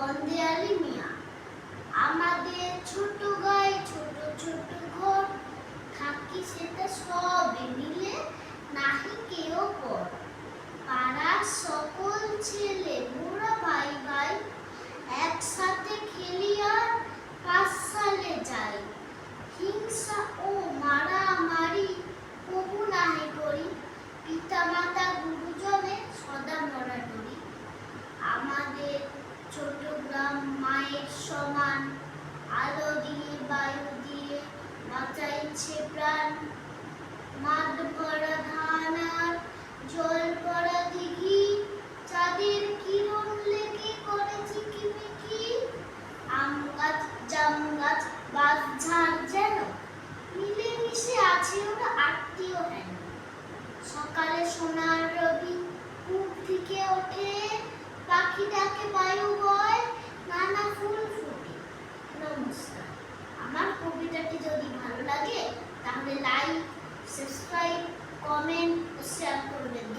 গন্ধে আলী মিয়া আমাদের ছোট গায়ে ছোট ছোট ঘর, থাকি সেটা সবে মিলে নাহি কেউ পর। পাড়ার সকল ছেলে মোরা ভাই ভাই, একসাথে খেলি আর পাঁচ সালে যাই। হিংসা ও প্রাণ। মাদ ধান আর জল পড়া দিঘি। চাঁদের কিরণ লেগে করে আম গাছ, জাম গাছ বাস ঝাড় যেন মিলেমিশে আছে ওরা আত্মীয় হেন। সকালে সোনার রবি কূপ থেকে ওঠে পাখি ডাকে বায়ু বয়। কমেন্ট শেয়ার করবেন